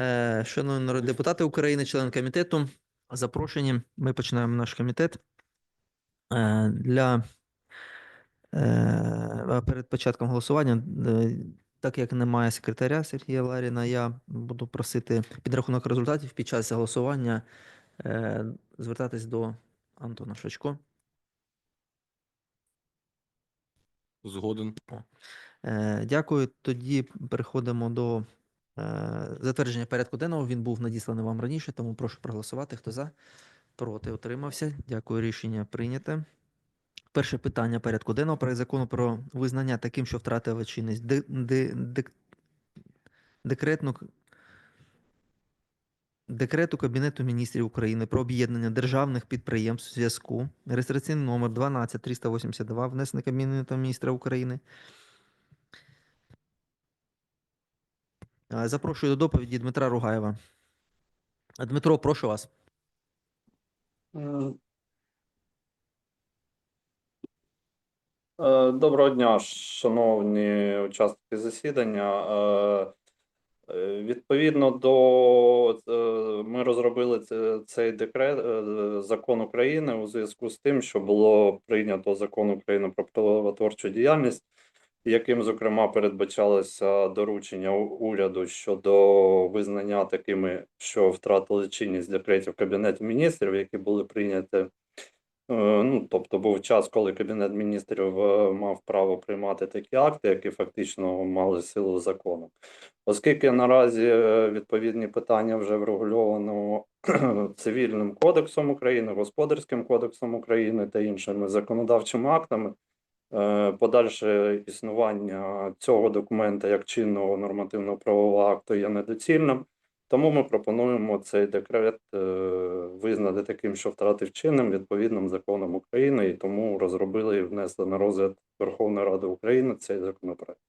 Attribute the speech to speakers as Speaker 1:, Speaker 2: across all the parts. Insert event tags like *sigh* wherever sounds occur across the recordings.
Speaker 1: Е, Шановні народні депутати України, члени комітету, запрошені. Ми починаємо наш комітет. Е, Для е, перед початком голосування, так як немає секретаря Сергія Ларіна, я буду просити підрахунок результатів під час голосування звертатись до Антона Шачко.
Speaker 2: Згоден.
Speaker 1: Дякую. Тоді переходимо до затвердження порядку денного. Він був надісланий вам раніше, тому прошу проголосувати. Хто за? Проти утримався. Дякую. Рішення прийняте. Перше питання порядку денного проект закону про визнання таким, що втратив чинність де, де, дек- декретну Декрету Кабінету міністрів України про об'єднання державних підприємств зв'язку, реєстраційний номер 12382, внесений Кабінетом міністра України. Запрошую до доповіді Дмитра Ругаєва. Е, Дмитро, прошу вас.
Speaker 3: Е, Доброго дня, шановні учасники засідання. Е, е, Відповідно до е, ми розробили це- цей декрет е, закон України у зв'язку з тим, що було прийнято закон України про правотворчу діяльність, яким, зокрема, передбачалося доручення уряду щодо визнання такими, що втратили чинність декретів Кабінету міністрів, які були прийняті Е, Ну, тобто був час, коли Кабінет міністрів е, мав право приймати такі акти, які фактично мали силу закону. Оскільки наразі е, відповідні питання вже врегульовано *clears throat* Цивільним кодексом України, Господарським кодексом України та іншими законодавчими актами, подальше існування цього документа як чинного нормативно-правового акту є недоцільним. Тому ми пропонуємо цей декрет е, визнати таким, що втратив чинним відповідним законом України, і тому розробили і внесли на розгляд Верховної Ради України цей законопроект.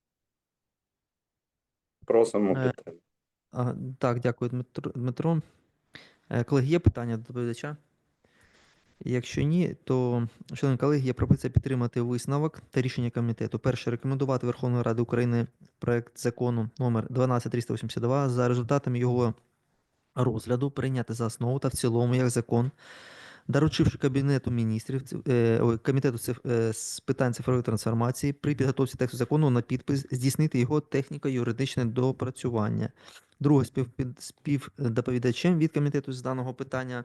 Speaker 3: Просимо
Speaker 1: Е,
Speaker 3: підтримати.
Speaker 1: Так, дякую, Дмитро. Дмитро. Е, Колеги, є питання до доповідача? Якщо ні, то, шановні колеги, є пропозиція підтримати висновок та рішення комітету. Перше, рекомендувати Верховної Ради України проект закону номер 12382 за результатами його розгляду прийняти за основу та в цілому як закон, доручивши Кабінету міністрів, е, комітету е, з питань цифрової трансформації при підготовці тексту закону на підпис здійснити його техніко-юридичне допрацювання. Друге, співдоповідачем від комітету з даного питання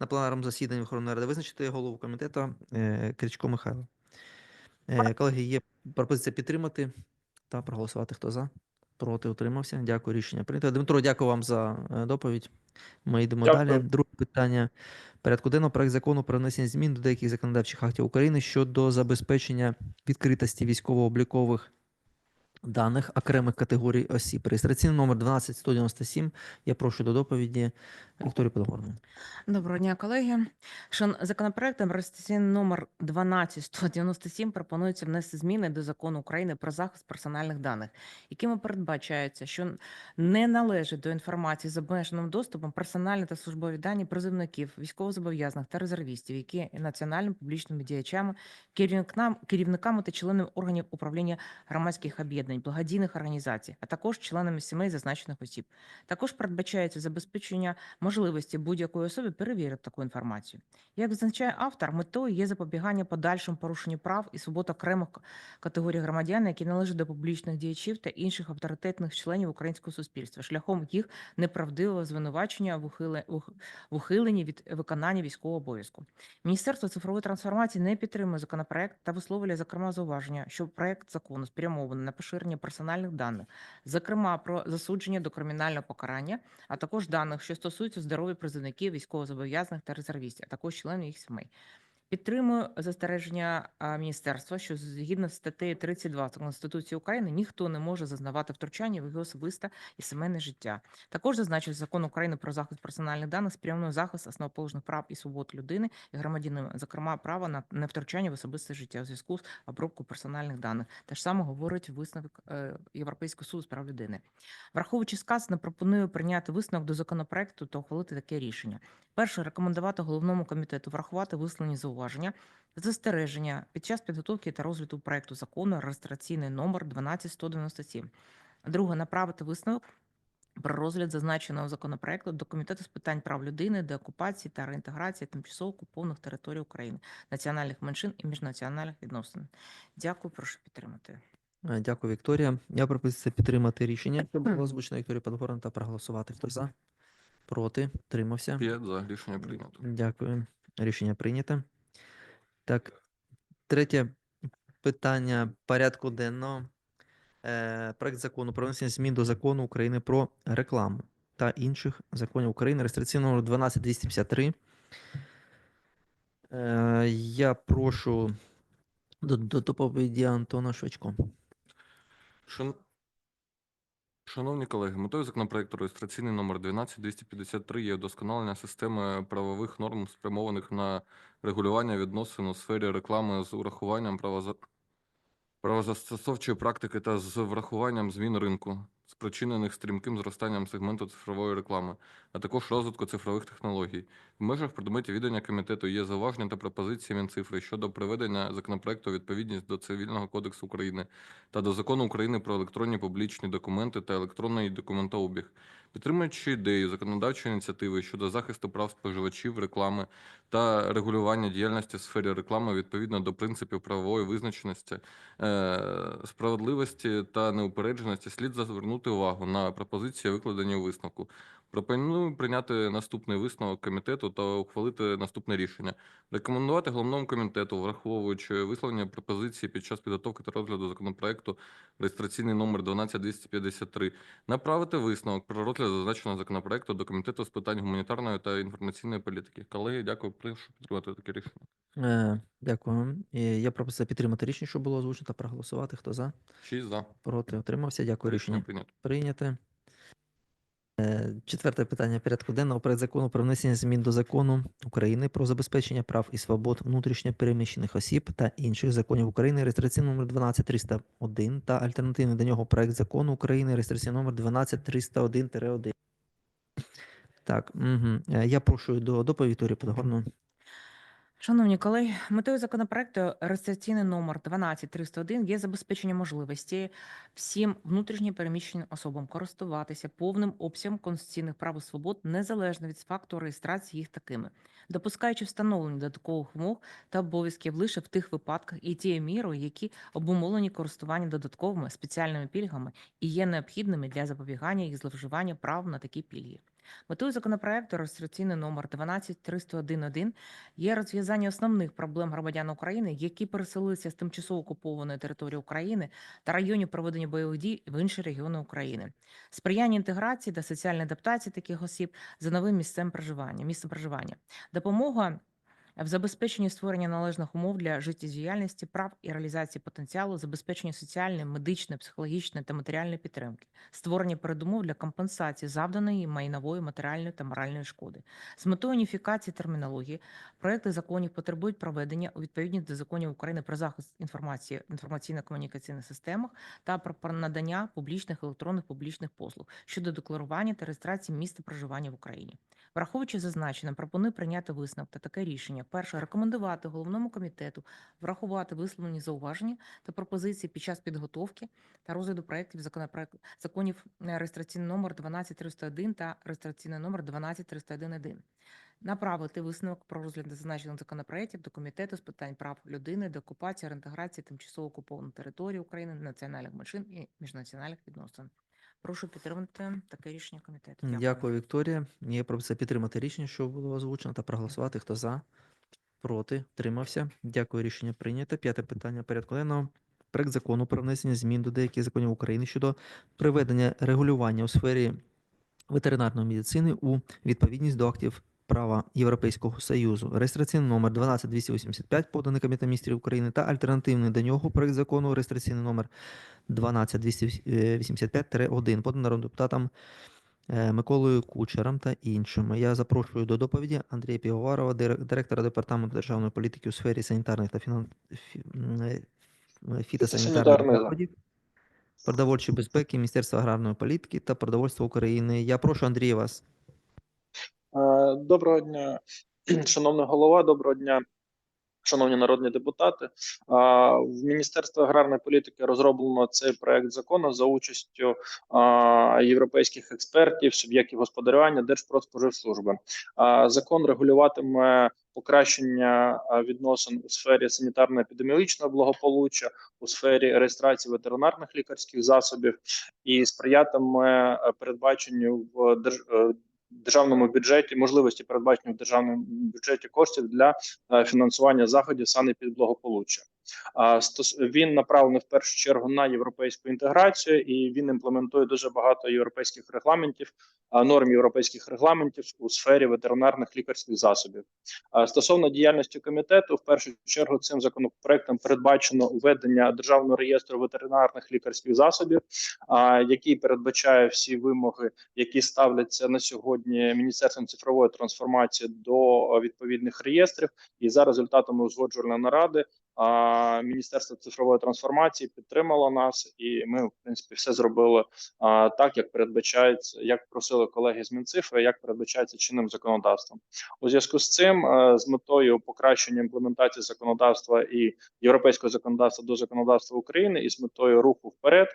Speaker 1: на пленарному засіданні Верховної Ради визначити голову комітету е, Кричко Михайло. Е, колеги, є пропозиція підтримати та проголосувати. Хто за? Проти утримався. Дякую, рішення прийнято. Дмитро, дякую вам за е, доповідь. Ми йдемо
Speaker 3: Дякую.
Speaker 1: далі. Друге питання порядку денного проект закону про внесення змін до деяких законодавчих актів України щодо забезпечення відкритості військово-облікових даних окремих категорій осіб. Реєстраційний номер 12197. Я прошу до доповіді Вікторію Подгорну.
Speaker 4: Доброго дня, колеги. Шан законопроектом реєстраційний номер 12197 пропонується внести зміни до закону України про захист персональних даних, якими передбачається, що не належить до інформації з обмеженим доступом персональні та службові дані призовників, військовозобов'язаних та резервістів, які національними публічними діячами, керівникам, керівниками та членами органів управління громадських об'єднань, благодійних організацій, а також членами сімей зазначених осіб. Також передбачається забезпечення можливості будь-якої особи перевірити таку інформацію. Як зазначає автор, метою є запобігання подальшому порушенню прав і свобод окремих категорій громадян, які належать до публічних діячів та інших авторитетних членів українського суспільства, шляхом їх неправдивого звинувачення в ухиленні від виконання військового обов'язку. Міністерство цифрової трансформації не підтримує законопроект та висловлює зокрема зауваження, що проект закону спрямований на поширення персональних даних, зокрема про засудження до кримінального покарання, а також даних, що стосуються здоров'я призовників, військовозобов'язаних та резервістів, а також членів їх сімей. Підтримую застереження міністерства, що згідно з статтею 32 Конституції України ніхто не може зазнавати втручання в його особисте і сімейне життя. Також зазначив закон України про захист персональних даних спрямує захист основоположних прав і свобод людини і громадянина, зокрема право на невтручання в особисте життя у зв'язку з обробкою персональних даних. Те ж саме говорить висновок е, Європейського суду з прав людини. Враховуючи сказане, пропоную прийняти висновок до законопроекту та ухвалити таке рішення. Перше, рекомендувати головному комітету врахувати висловлені зауваження, застереження під час підготовки та розгляду проекту закону реєстраційний номер 12197. Друге, направити висновок про розгляд зазначеного законопроекту до Комітету з питань прав людини, деокупації та реінтеграції тимчасово окупованих територій України, національних меншин і міжнаціональних відносин. Дякую, прошу підтримати.
Speaker 1: Е, Дякую, Вікторія. Я пропозиція підтримати рішення, що було озвучено Вікторією Подгорн та проголосувати. Хто за? Проти? Тримався?
Speaker 2: П'ять за. Рішення прийнято.
Speaker 1: Дякую. Рішення прийнято. Так, третє питання порядку денного. Е, проект закону про внесення змін до закону України про рекламу та інших законів України реєстраційний номер 12253. Е, я прошу до, до доповіді Антона Швачко.
Speaker 2: Шан... Шановні колеги, метою законопроекту реєстраційний номер 12253 є вдосконалення системи правових норм, спрямованих на регулювання відносин у сфері реклами з урахуванням правоза... правозастосовчої практики та з врахуванням змін ринку, спричинених стрімким зростанням сегменту цифрової реклами, а також розвитку цифрових технологій. В межах предметів відання комітету є зауваження та пропозиції Мінцифри щодо приведення законопроекту відповідність до Цивільного кодексу України та до Закону України про електронні публічні документи та електронний документообіг, підтримуючи ідею законодавчої ініціативи щодо захисту прав споживачів реклами та регулювання діяльності в сфері реклами відповідно до принципів правової визначеності, е, справедливості та неупередженості, слід звернути увагу на пропозиції, викладені у висновку. Пропоную прийняти наступний висновок комітету та ухвалити наступне рішення. Рекомендувати головному комітету, враховуючи висловлення пропозиції під час підготовки та розгляду законопроекту реєстраційний номер 12253, направити висновок про розгляд зазначеного законопроекту до комітету з питань гуманітарної та інформаційної політики. Колеги, дякую, прошу підтримати таке рішення.
Speaker 1: Е, дякую. Я пропозиція підтримати рішення, що було озвучено, та проголосувати. Хто за?
Speaker 2: Шість за.
Speaker 1: Проти? Утримався? Дякую.
Speaker 2: Рішення
Speaker 1: Рішення
Speaker 2: прийнято.
Speaker 1: Е, Четверте питання порядку денного. Проект закону про внесення змін до закону України про забезпечення прав і свобод внутрішньо переміщених осіб та інших законів України реєстраційний номер 12301 та альтернативний до нього проект закону України реєстраційний номер 12301-1. Так, угу. я прошу до доповіді Вікторії Подгорну.
Speaker 4: Шановні колеги, метою законопроекту реєстраційний номер 12301 є забезпечення можливості всім внутрішньо переміщеним особам користуватися повним обсягом конституційних прав і свобод незалежно від факту реєстрації їх такими, допускаючи встановлення додаткових вимог та обов'язків лише в тих випадках і тією мірою, які обумовлені користування додатковими спеціальними пільгами і є необхідними для запобігання їх зловживання прав на такі пільги. Метою законопроекту реєстраційний номер 12301 є розв'язання основних проблем громадян України, які переселилися з тимчасово окупованої території України та районів проведення бойових дій в інші регіони України, сприяння інтеграції та соціальної адаптації таких осіб за новим місцем проживання, місцем проживання, допомога в забезпеченні створення належних умов для життєдіяльності, прав і реалізації потенціалу, забезпечення соціальної, медичної, психологічної та матеріальної підтримки, створення передумов для компенсації завданої майнової, матеріальної та моральної шкоди. З метою уніфікації термінології проекти законів потребують проведення у відповідність до законів України про захист інформації інформаційно-комунікаційних системах та про надання публічних електронних публічних послуг щодо декларування та реєстрації місця проживання в Україні. Враховуючи зазначене, пропоную прийняти висновок та таке рішення. Перше, рекомендувати головному комітету врахувати висловлені зауваження та пропозиції під час підготовки та розгляду проєктів законопроект законів е, реєстраційний номер 12301 та реєстраційний номер 12301 Направити висновок про розгляд зазначених законопроєктів до комітету з питань прав людини, деокупації, реінтеграції тимчасово окупованих територій України, національних меншин і міжнаціональних відносин. Прошу підтримати таке рішення комітету.
Speaker 1: Дякую, Вікторія. Є пропозиція підтримати рішення, що було озвучено, та проголосувати. Хто за? Проти? Тримався. Дякую, рішення прийнято. П'яте питання порядку денного. Проект закону про внесення змін до деяких законів України щодо приведення регулювання у сфері ветеринарної медицини у відповідність до актів права Європейського Союзу. Реєстраційний номер 12285, поданий Кабінетом міністрів України, та альтернативний до нього проект закону реєстраційний номер 12285-1, поданий народним депутатом Миколою Кучером та іншими. Я запрошую до доповіді Андрія Півоварова, дирек- директора департаменту державної політики у сфері санітарних та фінан... фі- м, е, фітосанітарних
Speaker 5: Санітарних,
Speaker 1: заходів, продовольчої безпеки, Міністерства аграрної політики та продовольства України. Я прошу Андрій вас.
Speaker 5: Е, Доброго дня, *clears throat* шановний голова. Доброго дня, Шановні народні депутати, в Міністерстві аграрної політики розроблено цей проект закону за участю європейських експертів, суб'єктів господарювання Держпродспоживслужби. Закон регулюватиме покращення відносин у сфері санітарно-епідеміологічного благополуччя, у сфері реєстрації ветеринарних лікарських засобів і сприятиме е, передбаченню в держ... державному бюджеті можливості передбачення в державному бюджеті коштів для е, фінансування заходів санепідблагополуччя. Він направлений в першу чергу на європейську інтеграцію, і він імплементує дуже багато європейських регламентів, норм європейських регламентів у сфері ветеринарних лікарських засобів. Стосовно діяльності комітету, в першу чергу цим законопроектом передбачено введення державного реєстру ветеринарних лікарських засобів, який передбачає всі вимоги, які ставляться на сьогодні Міністерством цифрової трансформації до відповідних реєстрів. І за результатами узгоджувальної наради Міністерство цифрової трансформації підтримало нас, і ми, в принципі, все зробили так, як передбачається, як просили колеги з Мінцифри, як передбачається чинним законодавством. У зв'язку з цим, е, з метою покращення імплементації законодавства і європейського законодавства до законодавства України, і з метою руху вперед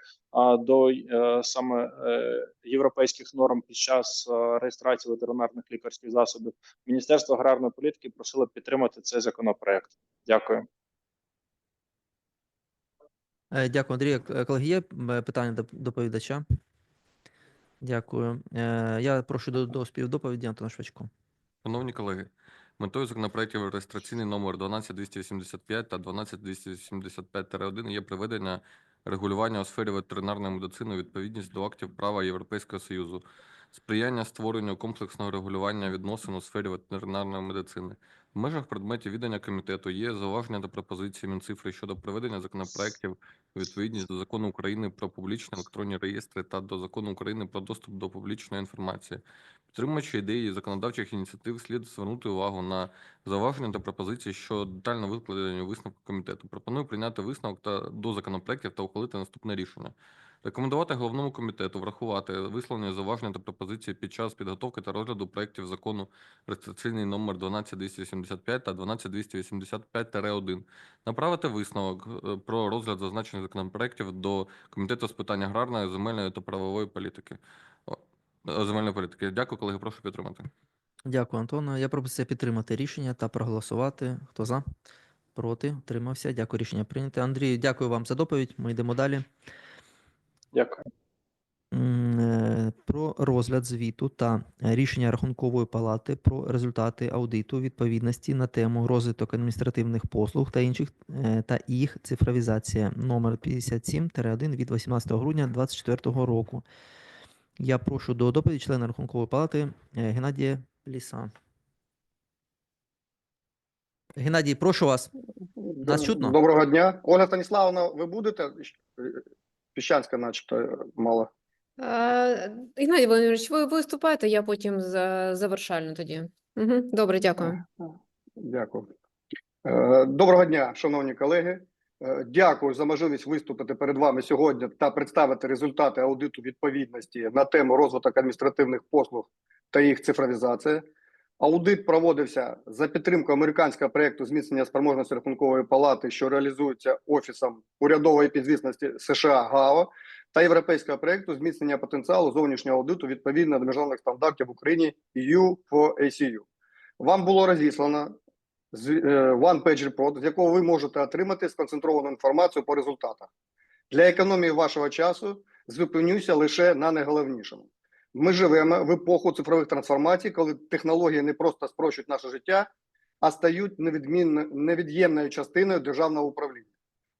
Speaker 5: до е, саме е, європейських норм під час реєстрації ветеринарних лікарських засобів, Міністерство аграрної політики просило підтримати цей законопроект. Дякую.
Speaker 1: Е, Дякую, Андрій. Е, Колеги, є е, питання до доповідача? Дякую. Я прошу до, до співдоповіді Антона Швачко.
Speaker 2: Шановні колеги, метою законопроектів реєстраційний номер 12285 та 12285-1 є приведення регулювання у сфері ветеринарної медицини у відповідність до актів права Європейського Союзу, сприяння створенню комплексного регулювання відносин у сфері ветеринарної медицини. В межах предметів відання комітету є зауваження та пропозиції Мінцифри щодо приведення законопроектів у відповідність до закону України про публічні електронні реєстри та до закону України про доступ до публічної інформації. Підтримуючи ідеї законодавчих ініціатив, слід звернути увагу на зауваження та пропозиції, що детально викладені у висновку комітету. Пропоную прийняти висновок та до законопроектів та ухвалити наступне рішення. Рекомендувати головному комітету врахувати висловлені зауваження та пропозиції під час підготовки та розгляду проєктів закону реєстраційний номер 12285 та 12285-1. Направити висновок е, про розгляд зазначених законопроектів до Комітету з питань аграрної, земельної та правової політики. Е, Земельної політики. Дякую, колеги. Прошу підтримати.
Speaker 1: Дякую, Антона. Я пропозиція підтримати рішення та проголосувати. Хто за? Проти? Утримався. Дякую, рішення прийнято. Андрій, дякую вам за доповідь. Ми йдемо далі.
Speaker 5: Дякую.
Speaker 1: Е, Про розгляд звіту та рішення Рахункової палати про результати аудиту відповідності на тему розвиток адміністративних послуг та інших е, та їх цифровізація номер 57-1 від 18 грудня 2024 року. Я прошу до доповіді члена Рахункової палати е, Геннадія Ліса. Геннадій, прошу вас. Нас чутно?
Speaker 6: Доброго дня. Ольга Станіславовна, ви будете? Піщанська, начебто, мало.
Speaker 7: Е, Геннадій Володимирович, ви виступаєте, я потім за завершальну тоді. Угу. Добре, дякую.
Speaker 6: Дякую. Е, Доброго дня, шановні колеги. Е, Дякую за можливість виступити перед вами сьогодні та представити результати аудиту відповідності на тему розвиток адміністративних послуг та їх цифровізація. Аудит проводився за підтримку американського проєкту зміцнення спроможності рахункової палати, що реалізується Офісом урядової підзвісності США ГАО та європейського проєкту зміцнення потенціалу зовнішнього аудиту відповідно до міжнародних стандартів в Україні EU for ACU. Вам було розіслано е, One Page Report, з якого ви можете отримати сконцентровану інформацію по результатах. Для економії вашого часу зупинюся лише на найголовнішому. Ми живемо в епоху цифрових трансформацій, коли технології не просто спрощують наше життя, а стають невід'ємною частиною державного управління.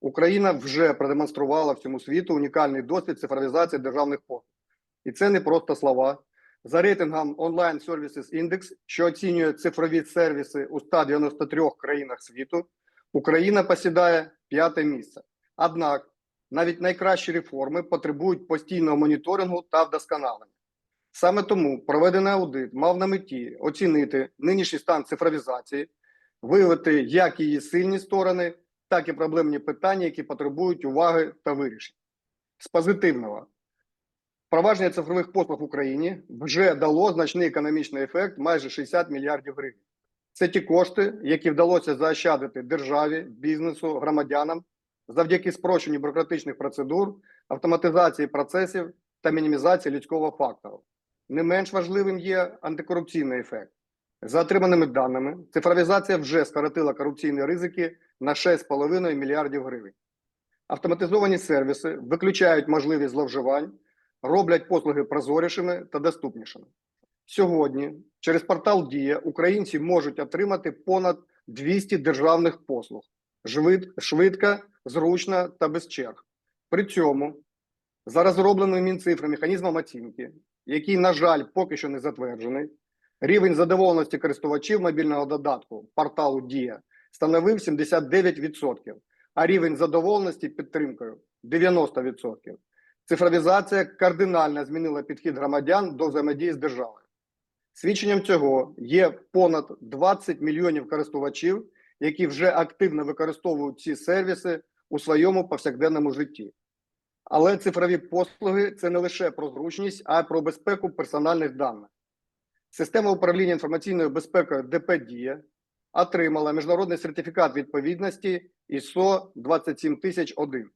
Speaker 6: Україна вже продемонструвала всьому світу унікальний досвід цифровізації державних послуг. І це не просто слова. За рейтингом Online Services Index, що оцінює цифрові сервіси у 193 країнах світу, Україна посідає п'яте місце. Однак навіть найкращі реформи потребують постійного моніторингу та вдосконалення. Саме тому проведений аудит мав на меті оцінити нинішній стан цифровізації, виявити як її сильні сторони, так і проблемні питання, які потребують уваги та вирішень. З позитивного впровадження цифрових послуг в Україні вже дало значний економічний ефект майже 60 мільярдів гривень. Це ті кошти, які вдалося заощадити державі, бізнесу, громадянам завдяки спрощенню бюрократичних процедур, автоматизації процесів та мінімізації людського фактору. Не менш важливим є антикорупційний ефект. За отриманими даними, цифровізація вже скоротила корупційні ризики на 6,5 мільярдів гривень. Автоматизовані сервіси виключають можливість зловживань, роблять послуги прозорішими та доступнішими. Сьогодні через портал Дія українці можуть отримати понад 200 державних послуг швид- швидко, зручно та без черг. При цьому за розробленим Мінцифри механізмом оцінки, який, на жаль, поки що не затверджений, рівень задоволеності користувачів мобільного додатку порталу Дія становив 79%, а рівень задоволеності підтримкою 90%. Цифровізація кардинально змінила підхід громадян до взаємодії з державою. Свідченням цього є понад 20 мільйонів користувачів, які вже активно використовують ці сервіси у своєму повсякденному житті. Але цифрові послуги це не лише про зручність, а й про безпеку персональних даних. Система управління інформаційною безпекою ДП Дія отримала міжнародний сертифікат відповідності ISO 27001.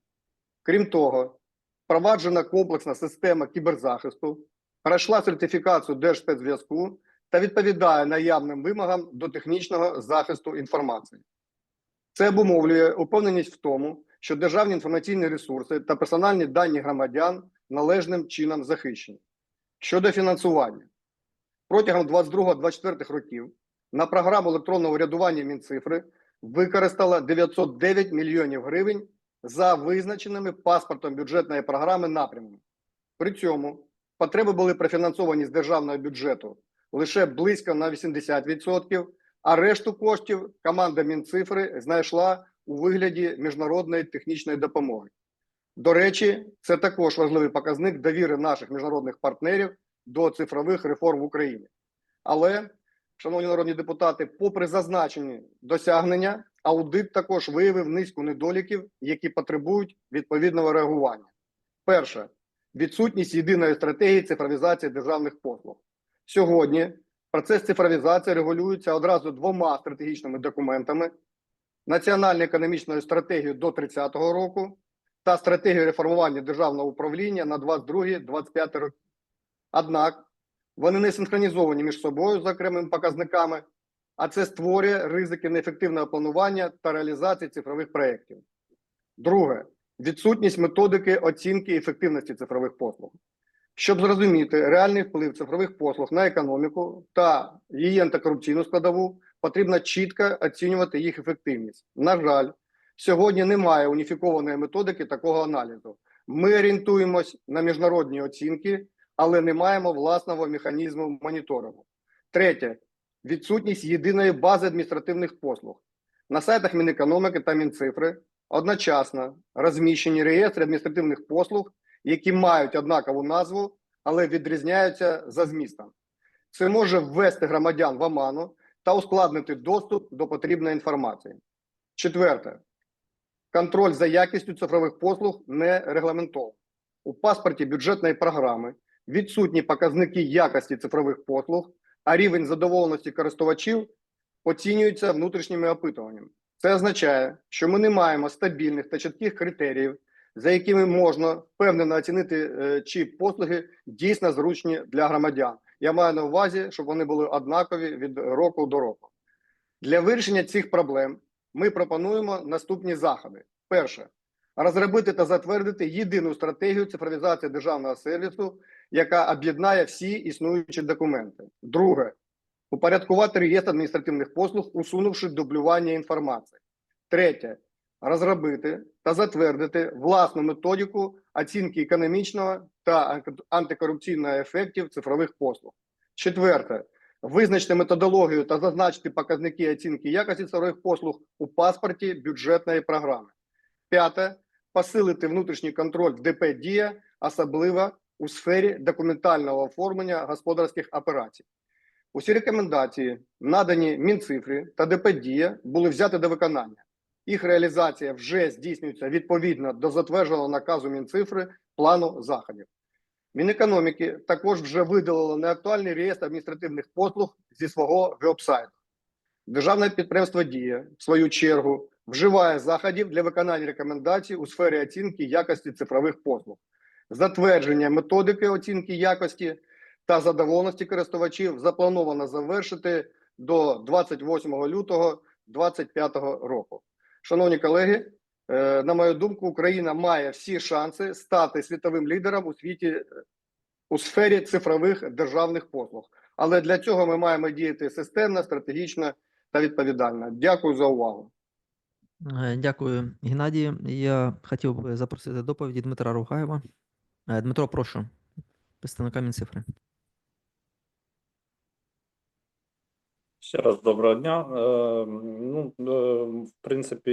Speaker 6: Крім того, впроваджена комплексна система кіберзахисту, пройшла сертифікацію Держспецзв'язку та відповідає наявним вимогам до технічного захисту інформації. Це обумовлює упевненість в тому, що державні інформаційні ресурси та персональні дані громадян належним чином захищені. Щодо фінансування, протягом 22-24 років на програму електронного урядування Мінцифри використала 909 мільйонів гривень за визначеними паспортом бюджетної програми напрямами. При цьому потреби були профінансовані з державного бюджету лише близько на 80%, а решту коштів команда Мінцифри знайшла у вигляді міжнародної технічної допомоги. До речі, це також важливий показник довіри наших міжнародних партнерів до цифрових реформ в Україні. Але, шановні народні депутати, попри зазначені досягнення, аудит також виявив низку недоліків, які потребують відповідного реагування. Перше відсутність єдиної стратегії цифровізації державних послуг. Сьогодні процес цифровізації регулюється одразу двома стратегічними документами: національною економічною стратегією до 30-го року та стратегією реформування державного управління на 22-25 роки. Однак вони не синхронізовані між собою з окремими показниками, а це створює ризики неефективного планування та реалізації цифрових проєктів. Друге відсутність методики оцінки ефективності цифрових послуг. Щоб зрозуміти реальний вплив цифрових послуг на економіку та її антикорупційну складову, потрібно чітко оцінювати їх ефективність. На жаль, сьогодні немає уніфікованої методики такого аналізу. Ми орієнтуємось на міжнародні оцінки, але не маємо власного механізму моніторингу. Третє відсутність єдиної бази адміністративних послуг. На сайтах Мінекономіки та Мінцифри одночасно розміщені реєстри адміністративних послуг, які мають однакову назву, але відрізняються за змістом. Це може ввести громадян в оману та ускладнити доступ до потрібної інформації. Четверте, контроль за якістю цифрових послуг не регламентований. У паспорті бюджетної програми відсутні показники якості цифрових послуг, а рівень задоволеності користувачів оцінюється внутрішніми опитуваннями. Це означає, що ми не маємо стабільних та чітких критеріїв, за якими можна впевнено оцінити, е, чи послуги дійсно зручні для громадян. Я маю на увазі, щоб вони були однакові від року до року. Для вирішення цих проблем ми пропонуємо наступні заходи: перше розробити та затвердити єдину стратегію цифровізації державного сервісу, яка об'єднає всі існуючі документи. Друге упорядкувати реєстр адміністративних послуг, усунувши дублювання інформації. Третє розробити та затвердити власну методику оцінки економічного та антикорупційного ефектів цифрових послуг. Четверте визначити методологію та зазначити показники оцінки якості цифрових послуг у паспорті бюджетної програми. П'яте посилити внутрішній контроль в ДП Дія, особливо у сфері документального оформлення господарських операцій. Усі рекомендації, надані Мінцифрі та ДП Дія, були взяті до виконання. Їх реалізація вже здійснюється відповідно до затвердженого наказу Мінцифри плану заходів. Мінекономіки також вже видалило неактуальний реєстр адміністративних послуг зі свого веб-сайту. Державне підприємство Дія, в свою чергу, вживає заходів для виконання рекомендацій у сфері оцінки якості цифрових послуг, затвердження методики оцінки якості та задоволеності користувачів заплановано завершити до 28 лютого 2025 року. Шановні колеги, е, на мою думку, Україна має всі шанси стати світовим лідером у світі е, у сфері цифрових державних послуг. Але для цього ми маємо діяти системно, стратегічно та відповідально. Дякую за увагу.
Speaker 1: Е, Дякую, Геннадію. Я хотів би запросити доповіді Дмитра Ругаєва. Е, Дмитро, прошу, представника Мінцифри.
Speaker 3: Ще раз доброго дня. Е, Ну, е, в принципі,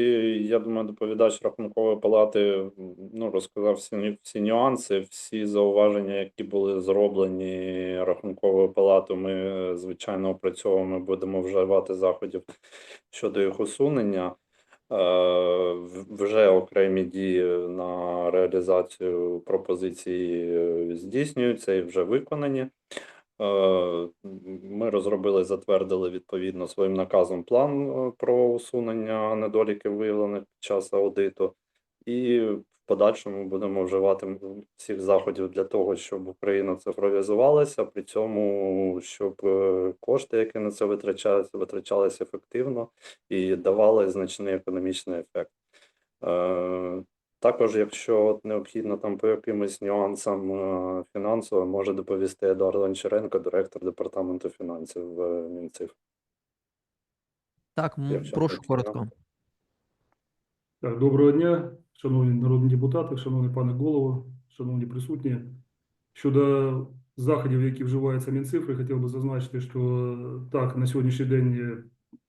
Speaker 3: я думаю, доповідач Рахункової палати ну, розказав всі, всі нюанси, всі зауваження, які були зроблені Рахунковою палатою. Ми, звичайно, опрацьовуємо, будемо вживати заходів щодо їх усунення. Е, Вже окремі дії на реалізацію пропозиції здійснюються і вже виконані. Е, Ми розробили, затвердили відповідно своїм наказом план е, про усунення недоліків, виявлених під час аудиту, і в подальшому будемо вживати всіх заходів для того, щоб Україна цифровізувалася, при цьому щоб е, кошти, які на це витрачаються, витрачалися ефективно і давали значний економічний ефект. Е, також, якщо от необхідно там по якимось нюансам е, фінансовим, може доповісти Едуард Гончаренко, директор департаменту фінансів е, Мінцифр.
Speaker 1: Так,
Speaker 3: Якщо
Speaker 1: прошу
Speaker 3: хочете,
Speaker 1: коротко.
Speaker 8: Так, доброго дня, шановні народні депутати, шановний пане голово, шановні присутні. Щодо заходів, які вживаються Мінцифри, хотів би зазначити, що так, на сьогоднішній день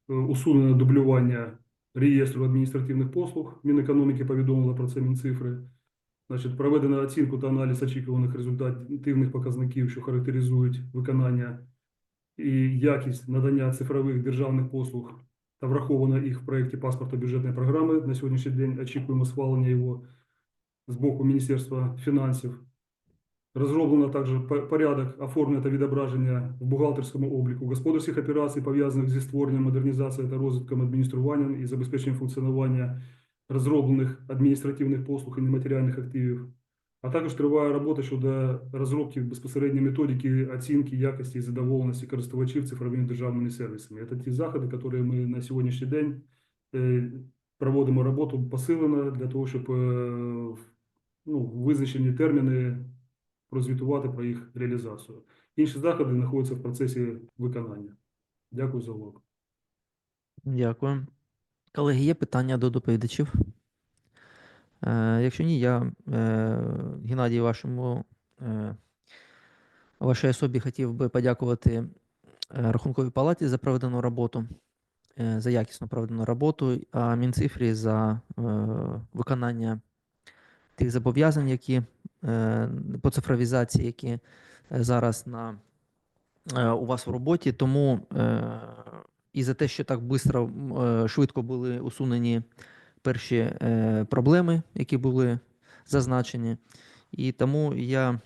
Speaker 8: е, усунено дублювання реєстру адміністративних послуг. Мінекономіки повідомила про це Мінцифри. Значить, проведено оцінку та аналіз очікуваних результативних показників, що характеризують виконання і якість надання цифрових державних послуг та враховано їх в проєкті паспорта бюджетної програми. На сьогоднішній день очікуємо схвалення його з боку Міністерства фінансів. Розроблено також порядок оформлення та відображення в бухгалтерському обліку господарських операцій, пов'язаних зі створенням, модернізацією та розвитком адмініструванням і забезпеченням функціонування розроблених адміністративних послуг і нематеріальних активів. А також триває робота щодо розробки безпосередньо методики оцінки якості і задоволеності користувачів цифровими державними сервісами. Це ті заходи, які ми на сьогоднішній день е, проводимо роботу посилено для того, щоб е, ну, визначені терміни прозвітувати про їх реалізацію. Інші заходи знаходяться в процесі виконання. Дякую за увагу.
Speaker 1: Дякую. Колеги, є питання до доповідачів? Е, якщо ні, я е, Геннадій, вашому е, вашій особі хотів би подякувати е, Рахунковій палаті за проведену роботу, е, за якісно проведену роботу, а Мінцифрі за е, виконання тих зобов'язань, які по цифровізації, які е, зараз на е, у вас в роботі. Тому е, і за те, що так бистро, е, швидко були усунені перші е, проблеми, які були зазначені. І тому я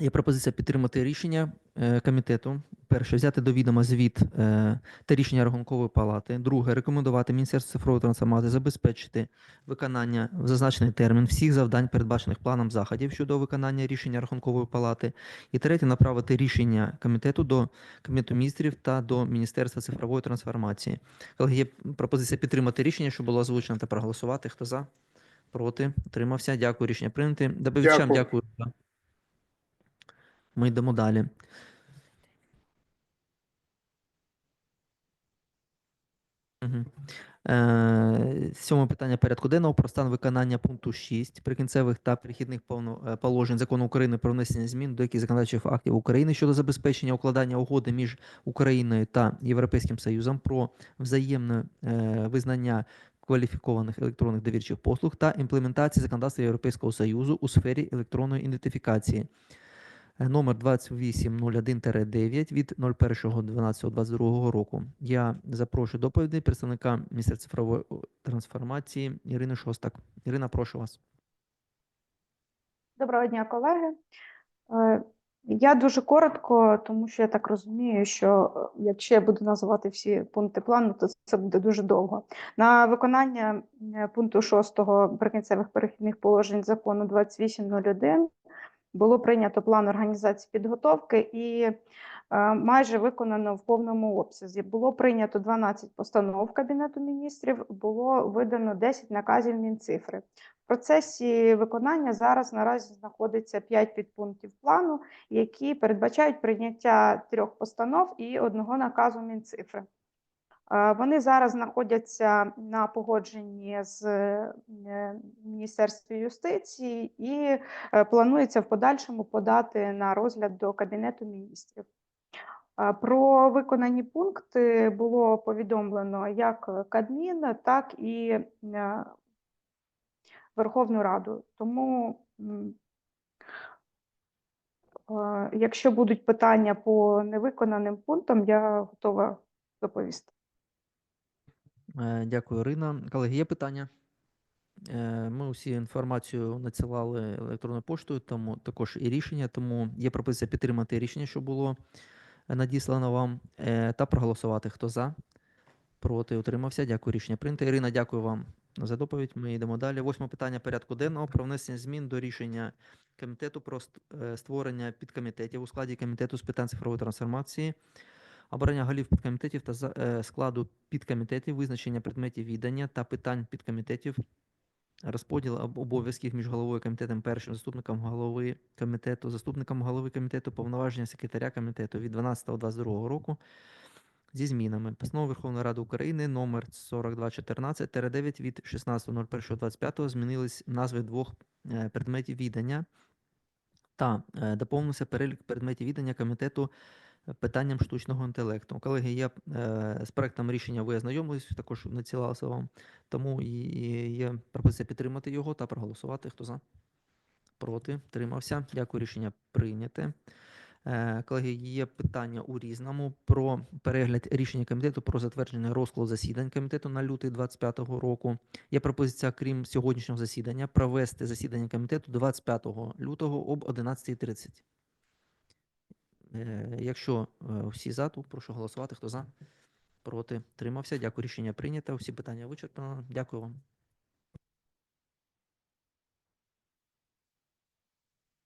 Speaker 1: є пропозиція підтримати рішення е, комітету. Перше, взяти до відома звіт е, та рішення Рахункової палати. Друге, рекомендувати Міністерству цифрової трансформації забезпечити виконання в зазначений термін всіх завдань, передбачених планом заходів щодо виконання рішення Рахункової палати. І третє, направити рішення комітету до Кабінету міністрів та до Міністерства цифрової трансформації. Колеги, є пропозиція підтримати рішення, що було озвучено, та проголосувати. Хто за? Проти? Утримався. Дякую. Рішення прийняти. Доповідачам
Speaker 6: Дякую.
Speaker 1: дякую. Ми йдемо далі. Е, Сьоме питання порядку денного про стан виконання пункту 6 прикінцевих та перехідних е, положень закону України про внесення змін до яких законодавчих актів України щодо забезпечення укладання угоди між Україною та Європейським Союзом про взаємне е, визнання кваліфікованих електронних довірчих послуг та імплементації законодавства Європейського Союзу у сфері електронної ідентифікації. Номер 2801-9 від 01.12.22 року. Я запрошую доповіді представника Міністерства цифрової трансформації Ірини Шостак. Ірина, прошу вас.
Speaker 9: Доброго дня, колеги. Е, Я дуже коротко, тому що я так розумію, що е, якщо я буду називати всі пункти плану, то це буде дуже довго. На виконання е, пункту 6 прикінцевих перехідних положень закону 2801 було прийнято план організації підготовки і е, майже виконано в повному обсязі. Було прийнято 12 постанов Кабінету міністрів, було видано 10 наказів Мінцифри. В процесі виконання зараз наразі знаходиться 5 підпунктів плану, які передбачають прийняття трьох постанов і одного наказу Мінцифри. Вони зараз знаходяться на погодженні з е, Міністерством юстиції і е, планується в подальшому подати на розгляд до Кабінету міністрів. Про виконані пункти було повідомлено як Кабмін, так і е, Верховну Раду. Тому, якщо будуть питання по невиконаним пунктам, я готова доповісти.
Speaker 1: Е, Дякую, Ірина. Колеги, є питання? Е, Ми усі інформацію надсилали електронною поштою, тому також і рішення. Тому є пропозиція підтримати рішення, що було е, надіслано вам, та проголосувати. Хто за? Проти утримався. Дякую. Рішення прийнято. Ірина, дякую вам за доповідь. Ми йдемо далі. Восьме питання порядку денного про внесення змін до рішення комітету про створення підкомітетів у складі комітету з питань цифрової трансформації, обрання голів підкомітетів та е, складу підкомітетів, визначення предметів віддання та питань підкомітетів, розподіл обов'язків між головою комітетом, першим заступником голови комітету, заступником голови комітету, повноваження секретаря комітету від 12.22 року зі змінами. Постанова Верховної Ради України номер 4214-9 від 16.01.25 змінились назви двох е, предметів віддання та е, доповнився перелік предметів віддання комітету питанням штучного інтелекту. Колеги, я е, з проектом рішення ви ознайомились, також надсилався вам, тому є пропозиція підтримати його та проголосувати. Хто за? Проти? Тримався. Дякую, рішення прийняте. Е, Колеги, є питання у різному про перегляд рішення комітету про затвердження розкладу засідань комітету на лютий 25 року. Є пропозиція, крім сьогоднішнього засідання, провести засідання комітету 25 лютого об 11.30. Е, Якщо е, всі за, то прошу голосувати. Хто за? Проти? Тримався. Дякую. Рішення прийнято. Всі питання вичерпано. Дякую вам.